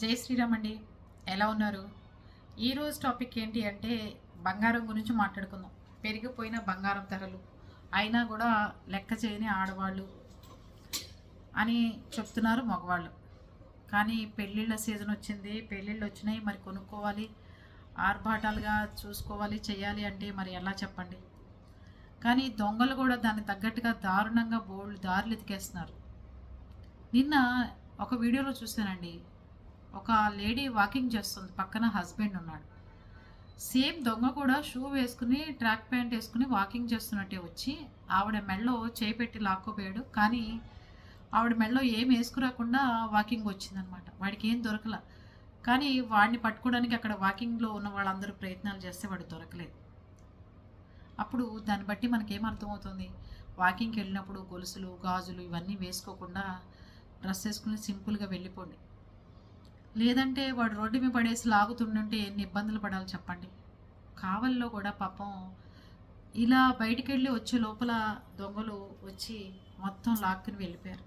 జై శ్రీరామ్ అండి. ఎలా ఉన్నారు? ఈరోజు టాపిక్ ఏంటి అంటే బంగారం గురించి మాట్లాడుకుందాం. పెరిగిపోయిన బంగారం ధరలు. అయినా కూడా లెక్క చేయని ఆడవాళ్ళు అని చెప్తున్నారు మగవాళ్ళు. కానీ పెళ్ళిళ్ళ సీజన్ వచ్చింది. పెళ్ళిళ్ళు వచ్చినాయి. మరి కొనుక్కోవాలి. ఆర్భాటాలుగా చూసుకోవాలి చేయాలి అంటే మరి ఎలా చెప్పండి? కానీ దొంగలు కూడా దానికి తగ్గట్టుగా దారుణంగా బోల్డ్ దారులు ఎతికేస్తున్నారు. నిన్న ఒక వీడియోలో చూశానండి. ఒక లేడీ వాకింగ్ చేస్తుంది పక్కన హస్బెండ్ ఉన్నాడు. సేమ్ దొంగ కూడా షూ వేసుకుని ట్రాక్ ప్యాంట్ వేసుకుని వాకింగ్ చేస్తున్నట్టే వచ్చి ఆవిడ మెడలో చేయి పెట్టి లాక్కోపోయాడు. కానీ ఆవిడ మెడలో ఏం వేసుకురాకుండా వాకింగ్ వచ్చిందనమాట. వాడికి ఏం దొరకల. కానీ వాడిని పట్టుకోవడానికి అక్కడ వాకింగ్లో ఉన్న వాళ్ళందరూ ప్రయత్నాలు చేస్తే వాడు దొరకలేదు. అప్పుడు దాన్ని బట్టి మనకేం అర్థమవుతుంది? వాకింగ్కి వెళ్ళినప్పుడు గొలుసులు గాజులు ఇవన్నీ వేసుకోకుండా డ్రెస్ వేసుకుని సింపుల్గా వెళ్ళిపోండి. లేదంటే వాడు రోడ్డు మీద పడేసి లాగుతుండుంటే ఎన్ని ఇబ్బందులు పడాలి చెప్పండి. కావల్లో కూడా పాపం ఇలా బయటికి వెళ్ళి వచ్చే లోపల దొంగలు వచ్చి మొత్తం లాక్కుని వెళ్ళిపోయారు.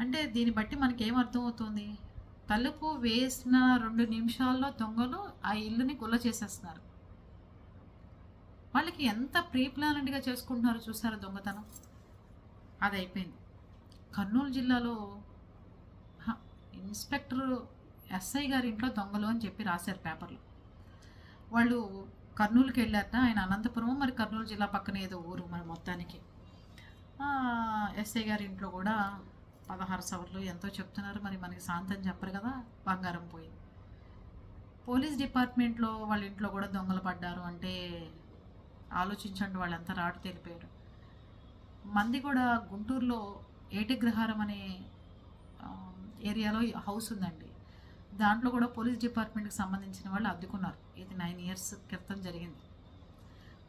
అంటే దీన్ని బట్టి మనకేం అర్థమవుతుంది? తలుపు వేసిన రెండు నిమిషాల్లో దొంగలు ఆ ఇల్లుని గుల్ల చేసేస్తున్నారు. వాళ్ళకి ఎంత ప్రీ ప్లానెడ్గా చేసుకుంటున్నారో చూసారా దొంగతనం? అది అయిపోయింది. కర్నూలు జిల్లాలో ఇన్స్పెక్టర్ ఎస్ఐ గారి ఇంట్లో దొంగలు అని చెప్పి రాశారు పేపర్లో. వాళ్ళు కర్నూలుకి వెళ్ళారట. ఆయన అనంతపురం మరి కర్నూలు జిల్లా పక్కన ఏదో ఊరు మరి మొత్తానికి. ఎస్ఐ గారి ఇంట్లో కూడా పదహారు సవర్లు ఎంతో చెప్తున్నారు. మరి మనకి శాంతం చెప్పరు కదా బంగారం పోయింది పోలీస్ డిపార్ట్మెంట్లో వాళ్ళ ఇంట్లో కూడా దొంగలు పడ్డారు అంటే ఆలోచించండి వాళ్ళంతా రాటు తెలిపారు. మంది కూడా గుంటూరులో ఏటిగ్రహారం అనే ఏరియాలో హౌస్ ఉందండి. దాంట్లో కూడా పోలీస్ డిపార్ట్మెంట్కి సంబంధించిన వాళ్ళు అద్దుకున్నారు. ఇది నైన్ ఇయర్స్ క్రితం జరిగింది.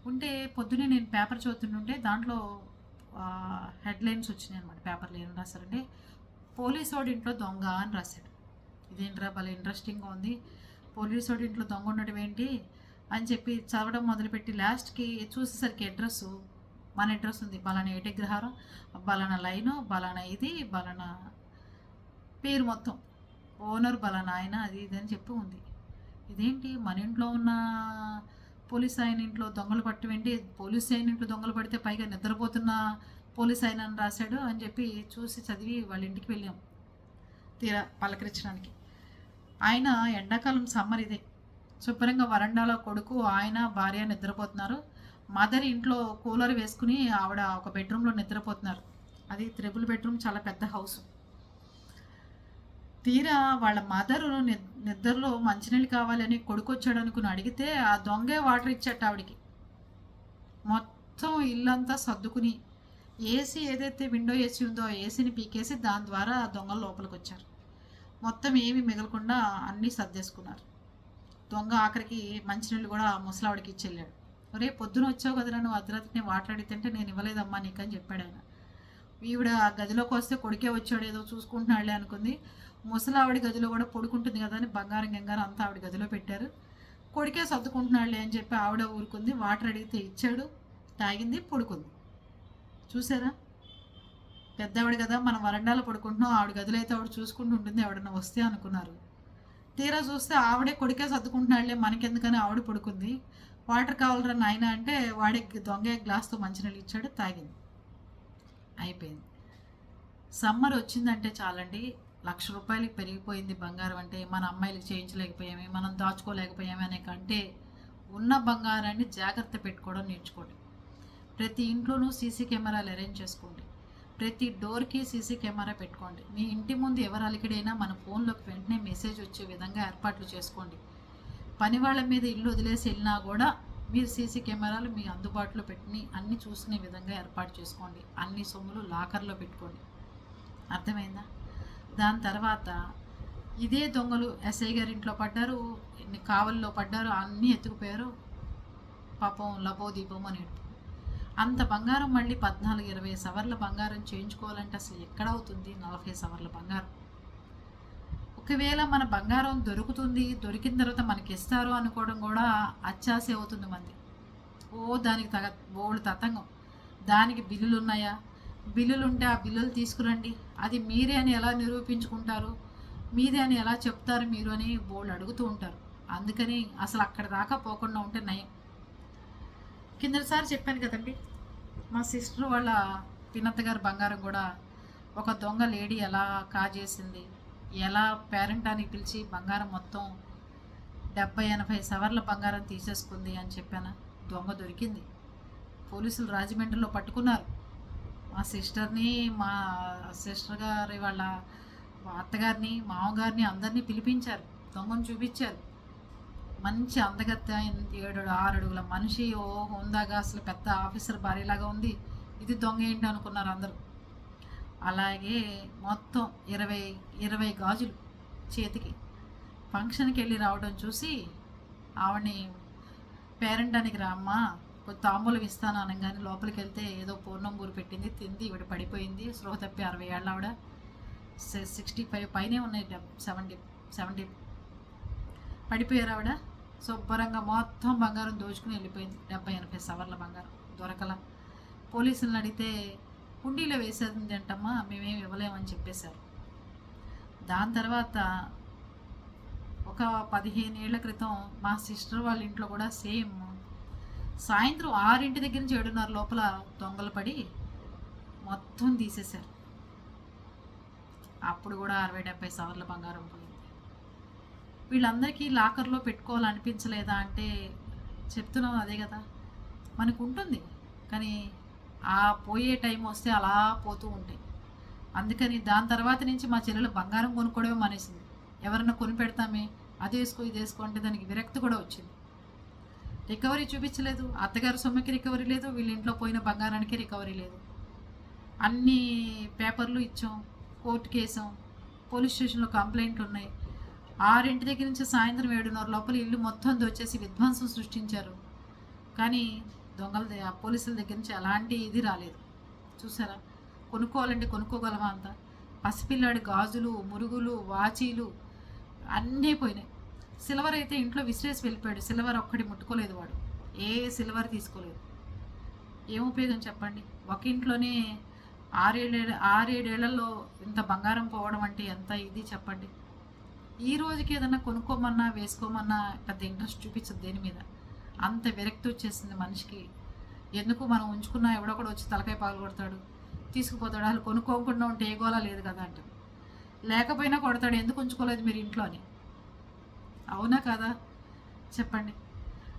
ఉంటే పొద్దునే నేను పేపర్ చదువుతుంటే దాంట్లో హెడ్లైన్స్ వచ్చినాయి అనమాట పేపర్లో ఏం రాశారంటే పోలీస్ వాడి ఇంట్లో దొంగ అని రాశాడు. ఇదేంట్రా భలే ఇంట్రెస్టింగ్గా ఉంది. పోలీస్ వాడి ఇంట్లో దొంగ ఉండటం ఏంటి? అని చెప్పి చదవడం మొదలుపెట్టి లాస్ట్కి చూసేసరికి అడ్రస్ మన అడ్రస్ ఉంది. బలానా ఏటగ్రహారం బలానా లైను? బలానా ఇది? బలానా పేరు మొత్తం. ఓనర్ బలానా ఆయన అది ఇది అని చెప్పి ఉంది. ఇదేంటి? మన ఇంట్లో ఉన్న పోలీస్ ఆయన ఇంట్లో దొంగలు పట్టి ఏంటి? పోలీస్ ఆయన ఇంట్లో దొంగలు పడితే పైగా నిద్రపోతున్న పోలీస్ ఆయన అని రాశాడు అని చెప్పి చూసి చదివి వాళ్ళ ఇంటికి వెళ్ళాం. తీరా పలకరించడానికి. ఆయన ఎండాకాలం సమ్మర్ ఇదే. శుభ్రంగా వరండాలో కొడుకు ఆయన భార్య నిద్రపోతున్నారు. మదర్ ఇంట్లో కూలర్ వేసుకుని ఆవిడ ఒక బెడ్రూమ్లో నిద్రపోతున్నారు. అది త్రిబుల్ బెడ్రూమ్ చాలా పెద్ద హౌస్. తీరా వాళ్ళ మదరు నిద్రలో మంచినీళ్ళు కావాలని కొడుకు వచ్చాడు అనుకుని అడిగితే ఆ దొంగే వాటర్ ఇచ్చట ఆవిడికి. మొత్తం ఇల్లంతా సర్దుకుని ఏసీ ఏదైతే విండో ఏసీ ఉందో ఏసీని పీకేసి దాని ద్వారా ఆ దొంగలు లోపలికి వచ్చారు మొత్తం ఏమీ మిగలకుండా అన్నీ సర్దేసుకున్నారు. దొంగ ఆఖరికి మంచినీళ్ళు కూడా ఆ ముసలావిడికి ఇచ్చెళ్ళాడు ఒరే పొద్దున వచ్చావు కదరా నువ్వు అర్ధరాత్రి నేను వాటర్ అడిగితే నేను ఇవ్వలేదమ్మా నీకు అని చెప్పాడు ఆయన. ఈవిడ ఆ గదిలోకి వస్తే కొడుకే వచ్చాడు ఏదో చూసుకుంటున్నాడులే అనుకుంది. ముసలావిడి గదిలో కూడా పడుకుంటుంది కదా అని బంగారం గంగారం అంతా ఆవిడ గదిలో పెట్టారు. కొడుకే సర్దుకుంటున్నాడులే అని చెప్పి ఆవిడ ఊరుకుంది. వాటర్ అడిగితే ఇచ్చాడు. తాగింది పడుకుంది. చూసారా? పెద్దవాడు కదా మనం వరండాలో పడుకుంటున్నాం. ఆవిడ గదిలో అయితే ఆవిడ చూసుకుంటూ ఉంటుంది. ఎవడన్నా వస్తే అనుకున్నారు. తీరా చూస్తే ఆవిడే కొడుకే సర్దుకుంటున్నాడులే. మనకెందుకని ఆవిడ పడుకుంది. వాటర్ కావాలరా నాయన అంటే వాడే దొంగ గ్లాస్తో మంచినీళ్ళు ఇచ్చాడు తాగింది. అయిపోయింది. సమ్మర్ వచ్చిందంటే చాలండి. లక్ష రూపాయలకి పెరిగిపోయింది బంగారం అంటే మన అమ్మాయిలకు చేయించలేకపోయామే మనం దాచుకోలేకపోయామే అనే కంటే ఉన్న బంగారాన్ని జాగ్రత్త పెట్టుకోవడం నేర్చుకోండి. ప్రతి ఇంట్లోనూ సీసీ కెమెరాలు అరేంజ్ చేసుకోండి. ప్రతి డోర్కి సీసీ కెమెరా పెట్టుకోండి. మీ ఇంటి ముందు ఎవరు అలికిడైనా మన ఫోన్లోకి వెంటనే మెసేజ్ వచ్చే విధంగా ఏర్పాట్లు చేసుకోండి. పని వాళ్ళ మీద ఇల్లు వదిలేసి వెళ్ళినా కూడా మీరు సీసీ కెమెరాలు మీ అందుబాటులో పెట్టి అన్నీ చూసుకునే విధంగా ఏర్పాటు చేసుకోండి. అన్ని సొమ్ములు లాకర్లో పెట్టుకోండి. అర్థమైందా? దాని తర్వాత ఇదే దొంగలు ఎస్ఐ గారి ఇంట్లో పడ్డారు ఎన్ని కావల్లో పడ్డారు అన్నీ ఎత్తుకుపోయారు. పాపం లబో దీపం అని అంత బంగారం మళ్ళీ పద్నాలుగు ఇరవై సవర్ల బంగారం చేయించుకోవాలంటే అసలు ఎక్కడ అవుతుంది నలభై సవర్ల బంగారం? ఒకవేళ మన బంగారం దొరుకుతుంది దొరికిన తర్వాత మనకి ఇస్తారు అనుకోవడం కూడా అచ్చాసే అవుతుంది మంది. ఓ దానికి తగ బోళ్ళు తతంగం. దానికి బిల్లులు ఉన్నాయా బిల్లులు ఉంటే ఆ బిల్లులు తీసుకురండి. అది మీరే అని ఎలా నిరూపించుకుంటారు? మీదే అని ఎలా చెప్తారు మీరు అని బోళ్ళు అడుగుతూ ఉంటారు. అందుకని అసలు అక్కడ దాకా పోకుండా ఉంటే నయం. కిందసారి చెప్పాను కదండి మా సిస్టర్ వాళ్ళ పిన్నత్త గారు బంగారం కూడా ఒక దొంగ లేడీ ఎలా కాజేసింది ఎలా పేరెంట్ అని పిలిచి బంగారం మొత్తం డెబ్బై ఎనభై సవర్ల బంగారం తీసేసుకుంది అని చెప్పాను? దొంగ దొరికింది. పోలీసులు రాజమండ్రిలో పట్టుకున్నారు. మా సిస్టర్ని మా సిస్టర్ గారి వాళ్ళ అత్తగారిని మామగారిని అందరినీ పిలిపించారు. దొంగను చూపించారు. మంచి అందగత్త ఏడు ఆరు అడుగుల మనిషి. ఓ హోందాగా అసలు పెద్ద ఆఫీసర్ భార్యలాగా ఉంది. ఇది దొంగ ఏంటి అనుకున్నారు అందరూ. అలాగే మొత్తం ఇరవై ఇరవై గాజులు చేతికి. ఫంక్షన్కి వెళ్ళి రావడం చూసి ఆవిడని పేరెంట్ పేరెంటానికి రామ్మా తాంబూలం ఇస్తాను అనగానే లోపలికి వెళ్తే ఏదో పూర్ణం బూరు పెట్టింది తింది ఇవిడ పడిపోయింది. స్పృహ తప్పి అరవై ఏళ్ళ ఆవిడ. సిక్స్టీ ఫైవ్ పైనే ఉన్నాయి సెవెంటీ సెవెంటీ పడిపోయారు ఆవిడ. శుభ్రంగా మొత్తం బంగారం దోచుకుని వెళ్ళిపోయింది. డెబ్బై ఎనభై సవర్ల బంగారం దొరకల. పోలీసులను అడిగితే హుండీలో వేసేది అంటమ్మా మేమేమి ఇవ్వలేమని చెప్పేశారు. దాని తర్వాత ఒక పదిహేను ఏళ్ళ క్రితం మా సిస్టర్ వాళ్ళ ఇంట్లో కూడా సేమ్ సాయంత్రం ఆరింటి దగ్గర నుంచి ఏడున్నర లోపల దొంగలు పడి మొత్తం తీసేశారు. అప్పుడు కూడా అరవై డెబ్బై సవర్ల బంగారం పోయింది. వీళ్ళందరికీ లాకర్లో పెట్టుకోవాలనిపించలేదా అంటే చెప్తున్నాం అదే కదా. మనకు ఉంటుంది కానీ ఆ పోయే టైం వస్తే అలా పోతూ ఉంటాయి. అందుకని దాని తర్వాత నుంచి మా చెల్లెలు బంగారం కొనుక్కోవడమే మానేసింది. ఎవరన్నా కొని పెడతామే అది వేసుకో ఇది వేసుకో అంటే దానికి విరక్తి కూడా వచ్చింది. రికవరీ చూపించలేదు. అత్తగారు సొమ్ముకి రికవరీ లేదు. వీళ్ళ ఇంట్లో పోయిన బంగారానికి రికవరీ లేదు. అన్ని పేపర్లు ఇచ్చాం. కోర్టు కేసాం పోలీస్ స్టేషన్లో కంప్లైంట్లు ఉన్నాయి. ఆరింటి దగ్గర నుంచి సాయంత్రం ఏడున్నర లోపల ఇల్లు మొత్తం దోచేసి విధ్వంసం సృష్టించారు. కానీ దొంగల పోలీసుల దగ్గర నుంచి ఎలాంటి ఇది రాలేదు. చూసారా? కొనుక్కోవాలంటే కొనుక్కోగలమా అంత? పసిపిల్లాడి గాజులు మురుగులు వాచీలు అన్నీ పోయినాయి. సిల్వర్ అయితే ఇంట్లో విసిరేసి వెళ్ళిపోయాడు. సిల్వర్ ఒక్కటి ముట్టుకోలేదు వాడు. ఏ సిల్వర్ తీసుకోలేదు. ఏం ఉపయోగం చెప్పండి? ఒక ఇంట్లోనే ఆరేడే ఆరేడేళ్ళలో ఇంత బంగారం పోవడం అంటే ఎంత ఇది చెప్పండి? ఈ రోజుకి ఏదైనా కొనుక్కోమన్నా వేసుకోమన్నా పెద్ద ఇంట్రెస్ట్ చూపించదు దేని మీద. అంత విరక్తి వచ్చేసింది మనిషికి. ఎందుకు మనం ఉంచుకున్నా ఎవడో కూడా వచ్చి తలకాయ పాలు కొడతాడు? తీసుకుపోతాడు. అసలు కొనుక్కోకుండా ఉంటే ఏ గోలా లేదు కదా అంటే లేకపోయినా కొడతాడు. ఎందుకు ఉంచుకోలేదు మీరు ఇంట్లో అని అవునా కదా? చెప్పండి.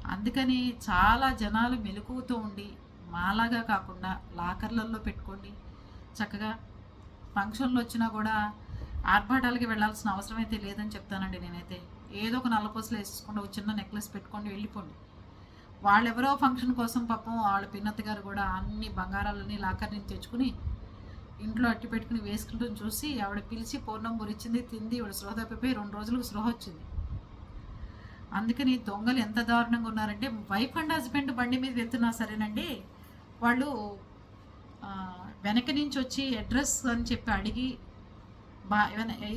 అందుకని చాలా జనాలు మెలకువతో ఉండి మాలాగా కాకుండా లాకర్లలో పెట్టుకోండి. చక్కగా ఫంక్షన్లు వచ్చినా కూడా ఆర్భాటాలకి వెళ్ళాల్సిన అవసరం అయితే లేదని చెప్తానండి నేనైతే. ఏదో ఒక నల్లపూసలు వేసేసుకుంటే ఒక చిన్న నెక్లెస్ పెట్టుకోండి వెళ్ళిపోండి. వాళ్ళెవరో ఫంక్షన్ కోసం పాపం వాళ్ళ పిన్నత్త గారు కూడా అన్ని బంగారాలని లాకర్ నుంచి తెచ్చుకుని ఇంట్లో అట్టి పెట్టుకుని వేసుకుంటూ చూసి ఆవిడ పిలిచి పూర్ణం బురిచింది తింది ఆవిడ స్పృహ తప్పిపోయి రెండు రోజులకు స్పృహ వచ్చింది. అందుకని దొంగలు ఎంత దారుణంగా ఉన్నారంటే వైఫ్ అండ్ హస్బెండ్ బండి మీద వెళ్తున్నా సరేనండి. వాళ్ళు వెనక నుంచి వచ్చి అడ్రస్ అని చెప్పి అడిగి బా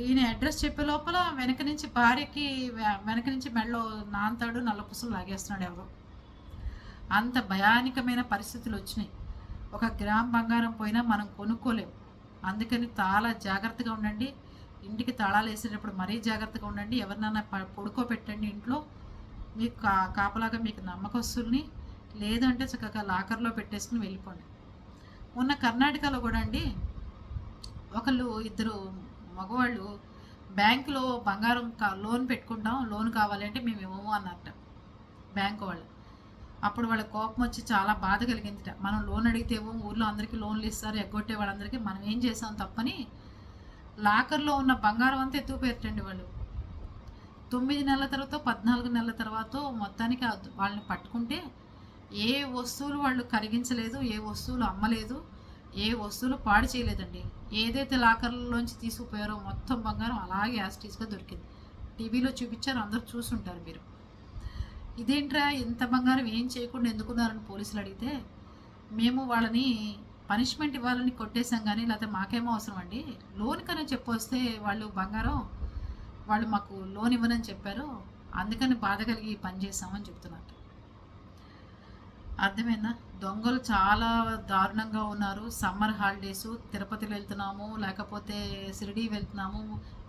ఈయన అడ్రస్ చెప్పే లోపల వెనక నుంచి భార్యకి వెనక నుంచి మెడలో నాంతాడు నల్ల పుసలు లాగేస్తున్నాడు ఎవరు. అంత భయానికమైన పరిస్థితులు వచ్చినాయి. ఒక గ్రామ్ బంగారం పోయినా మనం కొనుక్కోలేము అందుకని చాలా జాగ్రత్తగా ఉండండి. ఇంటికి తాళాలు వేసేటప్పుడు మరీ జాగ్రత్తగా ఉండండి. ఎవరినైనా ప- పడుకోబెట్టండి ఇంట్లో. మీకు కా కాపలాగా మీకు నమ్మకస్తుల్ని లేదంటే చక్కగా లాకర్లో పెట్టేసుకుని వెళ్ళిపోండి. మొన్న కర్ణాటకలో కూడా అండి ఒకళ్ళు ఇద్దరు మగవాళ్ళు బ్యాంకులో బంగారం కా లోన్ పెట్టుకుంటాం లోన్ కావాలంటే మేము ఇవ్వము అన్నట్ట బ్యాంకు వాళ్ళు. అప్పుడు వాళ్ళ కోపం వచ్చి చాలా బాధ కలిగిందిట. మనం లోన్ అడిగితే ఇవ్వం ఊర్లో అందరికీ లోన్లు ఇస్తారు ఎగ్గొట్టే వాళ్ళందరికీ మనం ఏం చేసాం తప్పని లాకర్లో ఉన్న బంగారం అంతా ఎత్తుకుపోయారటండి వాళ్ళు. తొమ్మిది నెలల తర్వాత పద్నాలుగు నెలల తర్వాత మొత్తానికి వాళ్ళని పట్టుకుంటే ఏ వస్తువులు వాళ్ళు కరిగించలేదు ఏ వస్తువులు అమ్మలేదు ఏ వస్తువులు పాడు చేయలేదండి. ఏదైతే లాకర్లోంచి తీసుకుపోయారో మొత్తం బంగారం అలాగే యాస్టీస్గా దొరికింది. టీవీలో చూపించారు అందరూ చూసుంటారు మీరు. ఇదేంట్రా ఇంత బంగారం ఏం చేయకుండా ఎందుకున్నారని పోలీసులు అడిగితే మేము వాళ్ళని పనిష్మెంట్ ఇవ్వాలని కొట్టేశాం కానీ లేకపోతే మాకేమో అవసరం అండి. లోన్ కనే చెప్పొస్తే వాళ్ళు బంగారం వాళ్ళు మాకు లోన్ ఇవ్వనని చెప్పారు. అందుకని బాధ కలిగి పని చేసామని చెప్తున్నారు. అర్థమైందా? దొంగలు చాలా దారుణంగా ఉన్నారు. సమ్మర్ హాలిడేస్ తిరుపతిలో వెళ్తున్నాము లేకపోతే షిరిడి వెళ్తున్నాము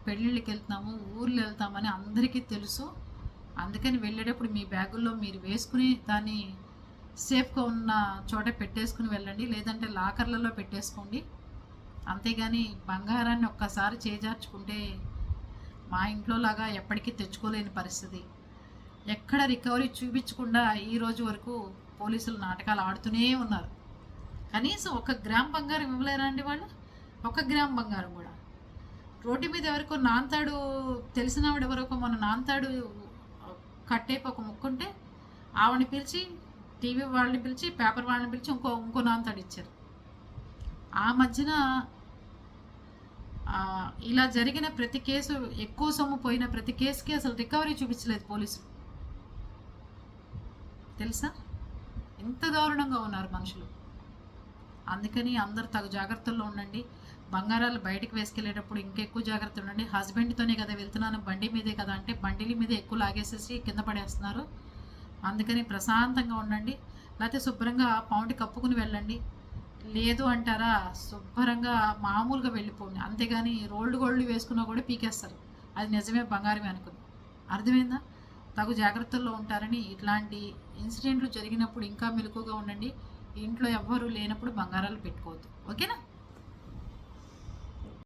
పెళ్ళిళ్ళకి వెళ్తున్నాము ఊర్లు వెళ్తామని అందరికీ తెలుసు. అందుకని వెళ్ళేటప్పుడు మీ బ్యాగుల్లో మీరు వేసుకుని దాన్ని సేఫ్గా ఉన్న చోట పెట్టేసుకుని వెళ్ళండి. లేదంటే లాకర్లలో పెట్టేసుకోండి. అంతేగాని బంగారాన్ని ఒక్కసారి చేజార్చుకుంటే మా ఇంట్లో లాగా ఎప్పటికీ తెచ్చుకోలేని పరిస్థితి. ఎక్కడ రికవరీ చూపించకుండా ఈ రోజు వరకు పోలీసులు నాటకాలు ఆడుతూనే ఉన్నారు. కనీసం ఒక గ్రామ్ బంగారం ఇవ్వలేరా అండి వాళ్ళు? ఒక గ్రామ్ బంగారం కూడా. రోడ్డు మీద ఎవరికో నాంతాడు తెలిసిన ఆవిడ ఎవరికో మన నాంతాడు కట్టేపు ఒక ముక్కుంటే ఆవిడని పిలిచి టీవీ వాళ్ళని పిలిచి పేపర్ వాళ్ళని పిలిచి ఇంకో ఇంకో నాంతాడు ఇచ్చారు. ఆ మధ్యన ఇలా జరిగిన ప్రతి కేసు ఎక్కువ సొమ్ము పోయిన ప్రతి కేసుకి అసలు రికవరీ చూపించలేదు పోలీసులు. తెలుసా? ఎంత దారుణంగా ఉన్నారు మనుషులు. అందుకని అందరు తగు జాగ్రత్తల్లో ఉండండి. బంగారాలు బయటికి వేసుకెళ్ళేటప్పుడు ఇంకెక్కువ జాగ్రత్త ఉండండి. హస్బెండ్తోనే కదా వెళ్తున్నాను బండి మీదే కదా అంటే బండిల మీద ఎక్కువ లాగేసేసి కింద పడేస్తున్నారు. అందుకని ప్రశాంతంగా ఉండండి. లేకపోతే శుభ్రంగా పౌండ్ కప్పుకుని వెళ్ళండి. లేదు అంటారా? శుభ్రంగా మామూలుగా వెళ్ళిపోండి. అంతేగాని రోల్డ్ గోల్డ్ వేసుకున్నా కూడా పీకేస్తారు. అది నిజమే బంగారమే అనుకుని అర్థమైందా? తగు జాగ్రత్తల్లో ఉంటారని ఇట్లాంటి ఇన్సిడెంట్లు జరిగినప్పుడు ఇంకా మెలకుగా ఉండండి. ఇంట్లో ఎవ్వరూ లేనప్పుడు బంగారాలు పెట్టుకోవద్దు. ఓకేనా?